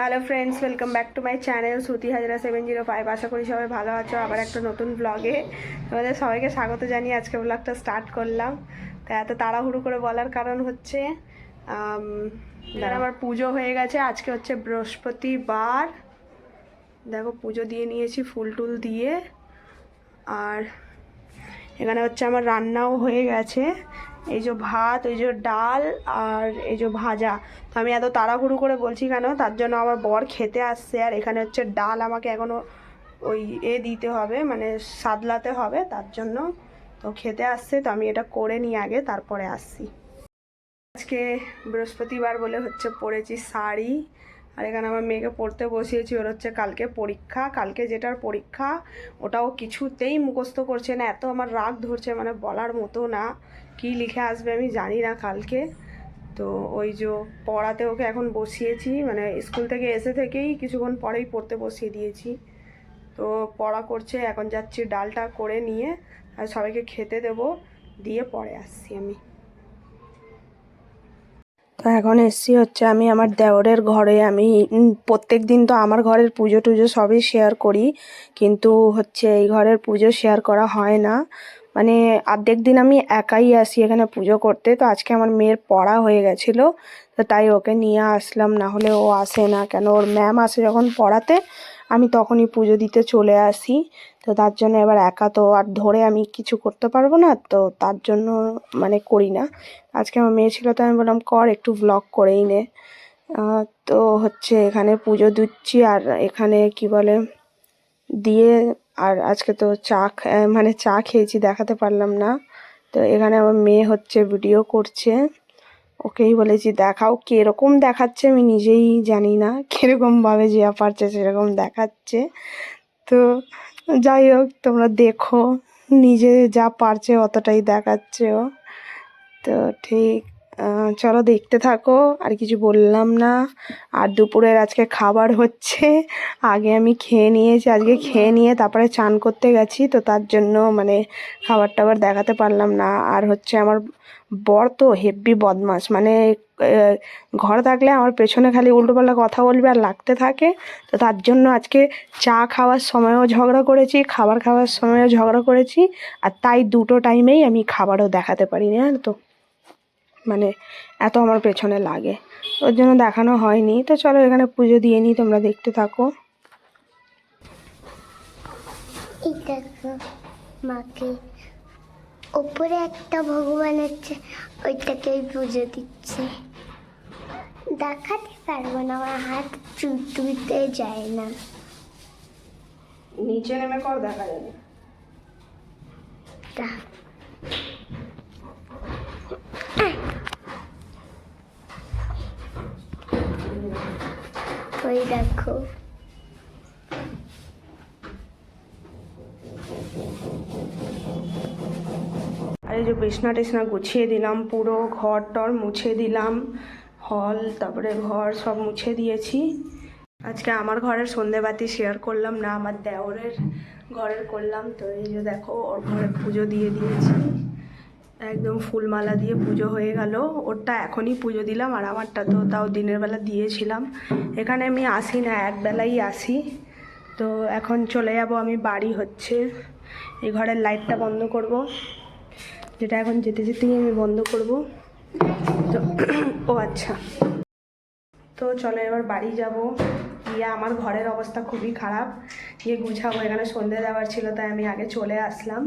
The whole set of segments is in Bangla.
Hello friends welcome back to my channel Shruti Hazra seven zero five আশা করি সবাই ভালো আছো। আবার একটা নতুন ব্লগে তোমাদের সবাইকে স্বাগত জানিয়ে আজকে ব্লগটা স্টার্ট করলাম। তা এত তাড়াহুড়ো করে বলার কারণ হচ্ছে আম, আমার পুজো হয়ে গেছে আজকে হচ্ছে বৃহস্পতিবার। দেখো পুজো দিয়ে নিয়েছি ফুল টুল দিয়ে। আর এখানে হচ্ছে আমার রান্নাও হয়ে গেছে। এই যে ভাত, এই যে ডাল আর এই যে ভাজা। তো আমি এত তাড়াহুড়ো করে বলছি কেন? তার জন্য আমার বর খেতে আসছে আর এখানে হচ্ছে ডাল আমাকে এখনও ওই এ দিতে হবে মানে সাদলাতে হবে, তার জন্য তো খেতে আসছে। তো আমি এটা করে নিই আগে, তারপরে আসছি। আজকে বৃহস্পতিবার বলে হচ্ছে পরেছি শাড়ি। আর এখানে আমার মেয়েকে পড়তে বসিয়েছি, ওর হচ্ছে কালকে পরীক্ষা, কালকে যেটার পরীক্ষা, ওটাও কিছুতেই মুখস্থ করছে না, এত আমার রাগ ধরছে মানে বলার মতো না, কি লিখে আসবে আমি জানি না কালকে। তো ওই যে পড়াতে ওকে এখন বসিয়েছি মানে স্কুল থেকে এসে থেকেই কিছুক্ষণ পরেই পড়তে বসিয়ে দিয়েছি। তো পড়া করছে, এখন যাচ্ছি ডালটা করে নিয়ে, আর সবাইকে খেতে দেবো, দিয়ে পরে আসছি আমি। তো এখন এসছি হচ্ছে আমি আমার দেওরের ঘরে। আমি প্রত্যেক দিন তো আমার ঘরের পুজো টুজো সবই শেয়ার করি, কিন্তু হচ্ছে এই ঘরের পুজো শেয়ার করা হয় না। মানে অর্ধেক দিন আমি একাই আসি এখানে পুজো করতে, তো আজকে আমার মেয়ের পড়া হয়ে গেছিল, তো তাই ওকে নিয়ে আসলাম। না হলে ও আসে না। কেন ওর ম্যাম আসে যখন পড়াতে, আমি তখনই পুজো দিতে চলে আসি। তো তার জন্য এবার একা তো আর ধরে আমি কিছু করতে পারব না, তো তার জন্য মানে করি না। আজকে আমার মেয়ে ছিল তো আমি বললাম, কর একটু ব্লগ করেই নে। তো হচ্ছে এখানে পুজো দিচ্ছি আর এখানে কি বলে, দিয়ে আর আজকে তো চা মানে চা খেয়েছি, দেখাতে পারলাম না। তো এখানে আমার মেয়ে হচ্ছে ভিডিও করছে। ওকেই বলেছি, দেখাও কীরকম দেখাচ্ছে, আমি নিজেই জানি না। কীরকমভাবে যে পারছে সেরকম দেখাচ্ছে। তো যাই হোক তোমরা দেখো নিজে যা পারছে অতটাই দেখাচ্ছে ও তো ঠিক চলো দেখতে থাকো, আর কিছু বললাম না। আর দুপুরের আজকে খাবার হচ্ছে, আগে আমি খেয়ে নিয়েছি, আজকে খেয়ে নিয়ে তারপরে চান করতে গেছি, তো তার জন্য মানে খাবার টাবার দেখাতে পারলাম না। আর হচ্ছে আমার বর তো হেব্বি বদমাস মানে ঘর থাকলে আমার পেছনে খালি উল্টোপাল্টা কথা বলবে আর লাগতে থাকে। তো তার জন্য আজকে চা খাওয়ার সময়ও ঝগড়া করেছি, খাবার খাওয়ার সময়ও ঝগড়া করেছি, আর তাই দুটো টাইমেই আমি খাবারও দেখাতে পারি না তো। মানে এত আমার পেছনে লাগে। ওর জন্য দেখানো হয়নি। তো চলো এখানে পুজো দিয়ে নিই তোমরা দেখতে থাকো। মাকে। ওপরে একটা ভগবান আছে ওইটাকে পুজো দিচ্ছে। দেখাতে পারব না আমার হাত তুলতে যায় না। নিচে নেমে কর দেখা যাবে। ওই দেখো। আর এই যে বিছনা টিছনা গুছিয়ে দিলাম পুরো, ঘর টর মুছে দিলাম, হল, তারপরে ঘর সব মুছে দিয়েছি। আজকে আমার ঘরের সন্ধেবাতি শেয়ার করলাম না, আমার দেওরের ঘরের করলাম। তো এই যে দেখো, ওর ঘরে পুজো দিয়ে দিয়েছি। একদম ফুলমালা দিয়ে পুজো হয়ে গেল। ওরটা এখনই পুজো দিলাম আর আমারটা তো তাও দিনের বেলা দিয়েছিলাম। এখানে আমি আসি না একবেলাই আসি। তো এখন চলে যাব আমি বাড়ি হচ্ছে। এই ঘরের লাইটটা বন্ধ করব। যেটা এখন যেতে যেতেই আমি বন্ধ করব। তো, ও আচ্ছা। তো চলো এবার বাড়ি যাব। গিয়ে আমার ঘরের অবস্থা খুবই খারাপ। গিয়ে গুছাবো। এখানে সন্ধে দেওয়ার ছিল, তাই আমি আগে চলে আসলাম।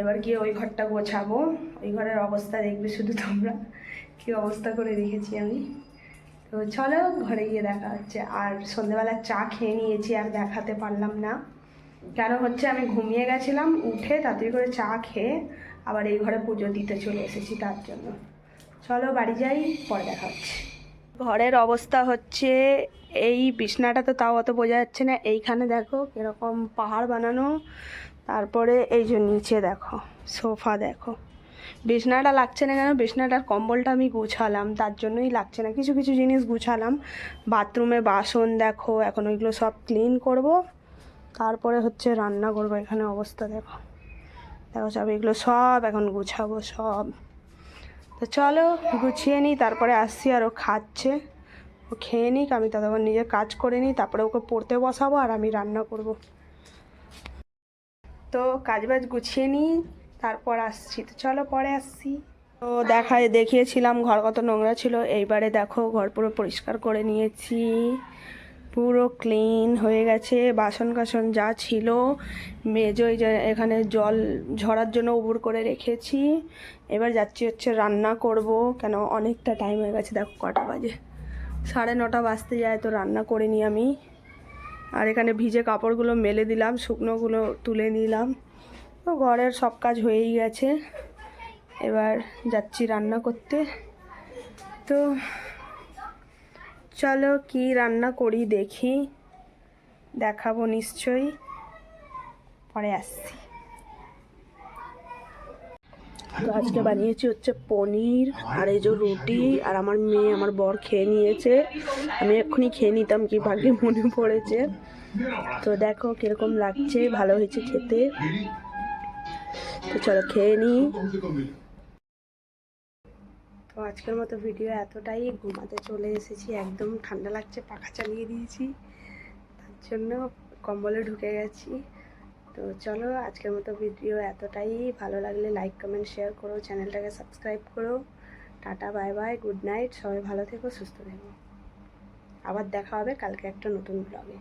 এবার গিয়ে ওই ঘরটা গোছাবো। ওই ঘরের অবস্থা দেখবে শুধু তোমরা। কী অবস্থা করে রেখেছি আমি। তো চলো ঘরে গিয়ে দেখা হচ্ছে। আর সন্ধেবেলা চা খেয়ে নিয়েছি, আর দেখাতে পারলাম না। কেন হচ্ছে আমি ঘুমিয়ে গেছিলাম, উঠে তাড়াতাড়ি করে চা খেয়ে আবার এই ঘরে পুজো দিতে চলে এসেছি তার জন্য। চলো বাড়ি যাই, পরে দেখা হচ্ছে। ঘরের অবস্থা হচ্ছে, এই বিছনাটা তো তাও অত বোঝা যাচ্ছে না। এইখানে দেখো কীরকম পাহাড় বানানো। তারপরে এই যে নিচে দেখো, সোফা দেখো। বিছনাটা লাগছে না কেন? বিছনাটার কম্বলটা আমি গুছালাম, তার জন্যই লাগছে না। কিছু কিছু জিনিস গুছালাম। বাথরুমে বাসন দেখো, এখন ওইগুলো সব ক্লিন করব। তারপরে হচ্ছে রান্না করব, এখানে অবস্থা দেখো। দেখো সব, এগুলো সব এখন গুছাবো, সব। তো চলো, গুছিয়ে নিই, তারপরে আসছি আর ও খাচ্ছে। ও খেয়ে নিক, আমি ততক্ষণ নিজের কাজ করে নিই, তারপরে ওকে পড়তে বসাবো আর আমি রান্না করব। তো কাজ বাজ গুছিয়ে নিই তারপর আসছি। তো চলো পরে আসছি। তো দেখায় দেখিয়েছিলাম ঘর কত নোংরা ছিল এইবারে দেখো ঘর পুরো পরিষ্কার করে নিয়েছি। পুরো ক্লিন হয়ে গেছে বাসন কাসন যা ছিল মেজোই যে এখানে জল ঝরার জন্য উবুর করে রেখেছি। এবার যাচ্ছি হচ্ছে রান্না করব কেন অনেকটা টাইম হয়ে গেছে দেখো কটা বাজে। সাড়ে নটা বাজতে যায় তো রান্না করে নিই আমি। আর এখানে ভিজে কাপড়গুলো মেলে দিলাম, শুকনোগুলো তুলে নিলাম। তো ঘরের সব কাজ হয়েই গেছে। এবার যাচ্ছি রান্না করতে। তো চলো কি রান্না করি দেখি। দেখাবো নিশ্চয়ই। পরে আসছি। আজকে বানিয়েছি হচ্ছে পনির আর এই যে রুটি আর আমার মেয়ে আমার বর খেয়ে নিয়েছে। আমি এক্ষুনি খেয়ে নিতাম কি ভাগ্যে মনে পড়েছে। তো দেখো কীরকম লাগছে, ভালো হয়েছে খেতে। তো চলো খেয়ে নিই তো আজকের মতো ভিডিও এতটাই। ঘুমাতে চলে এসেছি, একদম ঠান্ডা লাগছে, পাখা চালিয়ে দিয়েছি। তার জন্য কম্বলে ঢুকে গেছি। তো চলো আজকের মতো ভিডিও এতটাই। ভালো লাগলে লাইক কমেন্ট শেয়ার করো চ্যানেলটাকে সাবস্ক্রাইব করো। Tata bye bye good night সবাই ভালো থেকো, সুস্থ থেকো। আবার দেখা হবে কালকে একটা নতুন ব্লগে